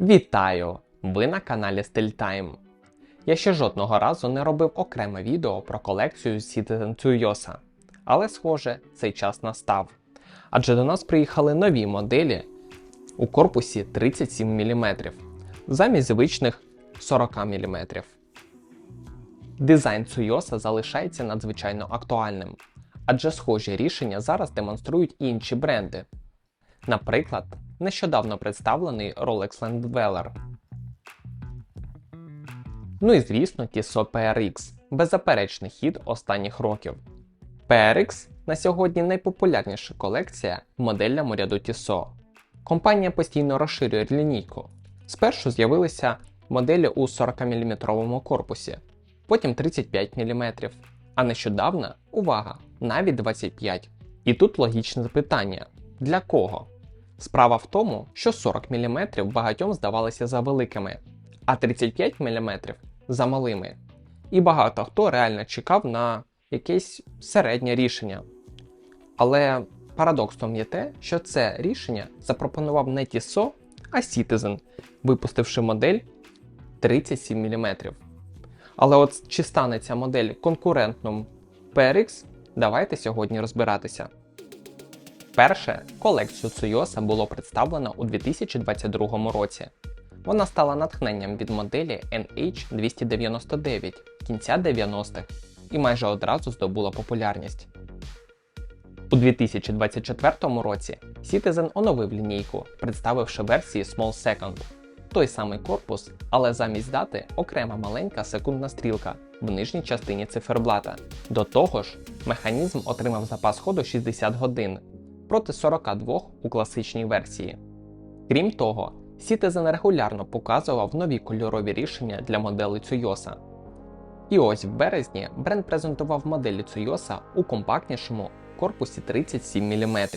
Вітаю! Ви на каналі StyleTime. Я ще жодного разу не робив окреме відео про колекцію Citizen Tsuyosa, але схоже, цей час настав. Адже до нас приїхали нові моделі у корпусі 37 мм замість звичних 40 мм. Дизайн Tsuyosa залишається надзвичайно актуальним, адже схожі рішення зараз демонструють інші бренди. Наприклад, нещодавно представлений Rolex Land Dweller. Ну і звісно, Tissot PRX беззаперечний хід останніх років. PRX на сьогодні найпопулярніша колекція в модельному ряду Tissot. Компанія постійно розширює лінійку. Спершу з'явилися моделі у 40-мм корпусі, потім 35 мм, а нещодавно, увага, навіть 25 І тут логічне запитання: для кого? Справа в тому, що 40 мм багатьом здавалися за великими, а 35 мм за малими. І багато хто реально чекав на якесь середнє рішення. Але парадоксом є те, що це рішення запропонував не Tissot, а Citizen, випустивши модель 37 мм. Але от чи стане ця модель конкурентним PRX, давайте сьогодні розбиратися. Перше, колекцію Tsuyosa було представлено у 2022 році. Вона стала натхненням від моделі NH299 кінця 90-х і майже одразу здобула популярність. У 2024 році Citizen оновив лінійку, представивши версії Small Second. Той самий корпус, але замість дати окрема маленька секундна стрілка в нижній частині циферблата. До того ж, механізм отримав запас ходу 60 годин проти 42 у класичній версії. Крім того, Citizen регулярно показував нові кольорові рішення для моделей Tsuyosa. І ось в березні бренд презентував моделі Tsuyosa у компактнішому корпусі 37 мм.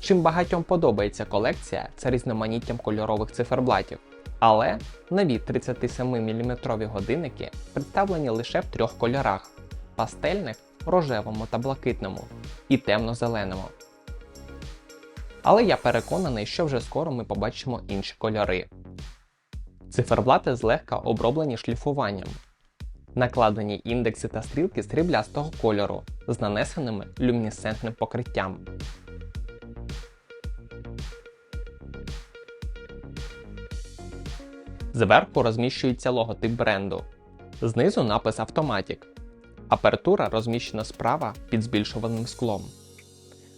Чим багатьом подобається колекція, це різноманіттям кольорових циферблатів. Але нові 37-мм годинники представлені лише в трьох кольорах: пастельних, рожевому та блакитному і темно-зеленому. Але я переконаний, що вже скоро ми побачимо інші кольори. Циферблати злегка оброблені шліфуванням. Накладені індекси та стрілки сріблястого кольору з нанесеними люмінесцентним покриттям. Зверху розміщується логотип бренду. Знизу напис Automatic. Апертура розміщена справа під збільшуваним склом.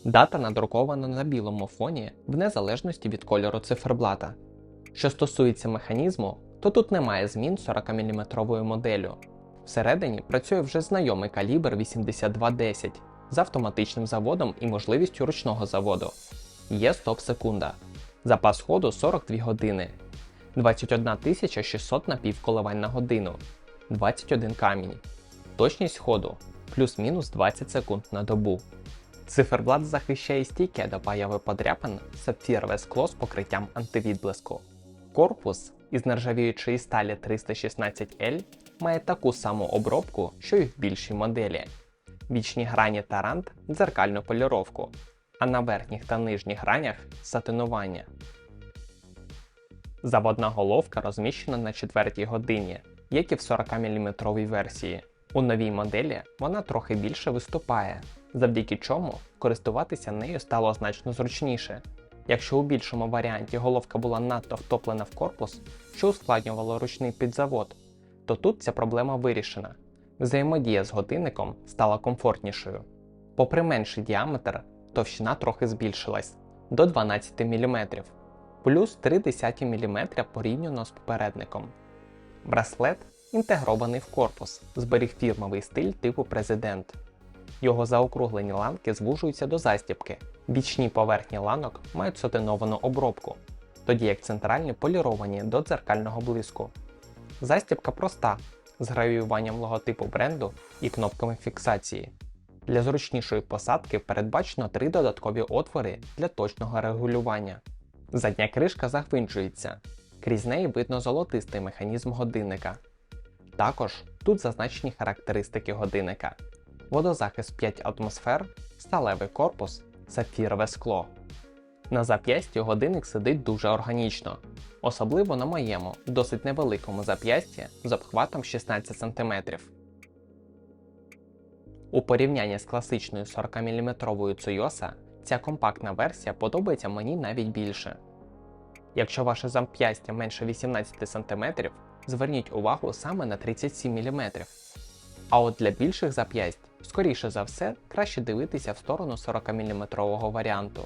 Дата надрукована на білому фоні в незалежності від кольору циферблата. Що стосується механізму, то тут немає змін 40-мм моделлю. Всередині працює вже знайомий калібр 8210 з автоматичним заводом і можливістю ручного заводу. Є стоп секунда. Запас ходу 42 години, 21 600 напівколивань на годину, 21 камінь. Точність ходу плюс-мінус 20 секунд на добу. Циферблат захищає стійке до появи подряпин сапфірове скло з покриттям антивідблиску. Корпус із нержавіючої сталі 316L має таку саму обробку, що й в більшій моделі. Вічні грані тарант дзеркальну поліровку, а на верхніх та нижніх гранях сатинування. Заводна головка розміщена на четвертій годині, як і в 40-мм версії. У новій моделі вона трохи більше виступає, завдяки чому користуватися нею стало значно зручніше. Якщо у більшому варіанті головка була надто втоплена в корпус, що ускладнювало ручний підзавод, то тут ця проблема вирішена. Взаємодія з годинником стала комфортнішою. Попри менший діаметр, товщина трохи збільшилась до 12 мм, плюс 0,3 мм порівняно з попередником. Браслет інтегрований в корпус, зберіг фірмовий стиль типу президент. Його заокруглені ланки звужуються до застібки. Бічні поверхні ланок мають сотиновану обробку, тоді як центральні поліровані до дзеркального блиску. Застібка проста, з гравіюванням логотипу бренду і кнопками фіксації. Для зручнішої посадки передбачено три додаткові отвори для точного регулювання. Задня кришка загвинчується, крізь неї видно золотистий механізм годинника. Також тут зазначені характеристики годинника: водозахист 5 атмосфер, сталевий корпус, сапфірове скло. На зап'ясті годинник сидить дуже органічно, особливо на моєму досить невеликому зап'ясті з обхватом 16 см. У порівнянні з класичною 40-мм Tsuyosa ця компактна версія подобається мені навіть більше. Якщо ваше зап'ястя менше 18 см, зверніть увагу саме на 37 мм. А от для більших зап'ясть, скоріше за все, краще дивитися в сторону 40-мм варіанту.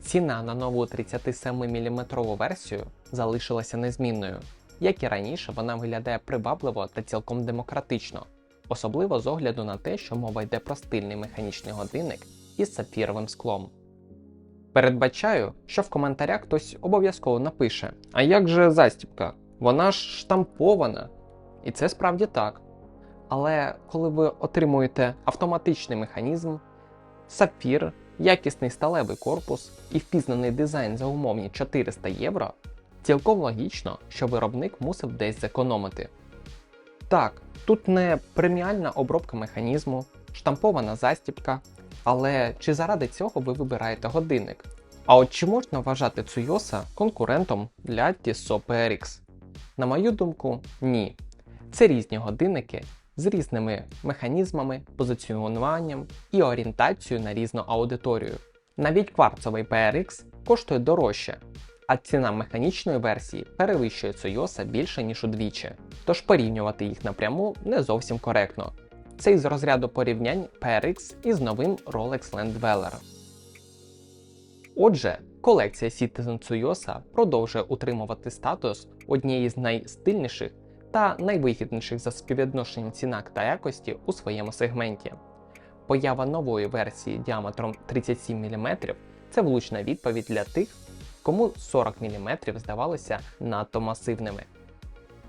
Ціна на нову 37-мм версію залишилася незмінною. Як і раніше, вона виглядає привабливо та цілком демократично, особливо з огляду на те, що мова йде про стильний механічний годинник із сапфіровим склом. Передбачаю, що в коментарях хтось обов'язково напише: А як же застібка? Вона ж штампована. І це справді так. Але коли ви отримуєте автоматичний механізм, сапфір, якісний сталевий корпус і впізнаний дизайн за умовні 400 євро, цілком логічно, що виробник мусив десь зекономити. Так, тут не преміальна обробка механізму, штампована застібка, але чи заради цього ви вибираєте годинник? А от чи можна вважати Tsuyosa конкурентом для Tissot PRX? На мою думку, ні. Це різні годинники з різними механізмами, позиціонуванням і орієнтацією на різну аудиторію. Навіть кварцовий PRX коштує дорожче, а ціна механічної версії перевищує Tsuyosa більше ніж удвічі, тож порівнювати їх напряму не зовсім коректно. Це із розряду порівнянь PRX із новим Rolex Land Dweller. Отже, колекція Citizen Tsuyosa продовжує утримувати статус однієї з найстильніших та найвигідніших за співвідношенням ціна та якості у своєму сегменті. Поява нової версії діаметром 37 мм це влучна відповідь для тих, кому 40 мм здавалося надто масивними.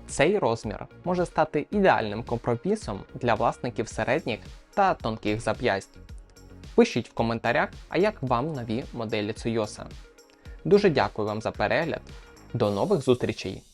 Цей розмір може стати ідеальним компромісом для власників середніх та тонких зап'ясть. Пишіть в коментарях, а як вам нові моделі Tsuyosa. Дуже дякую вам за перегляд. До нових зустрічей!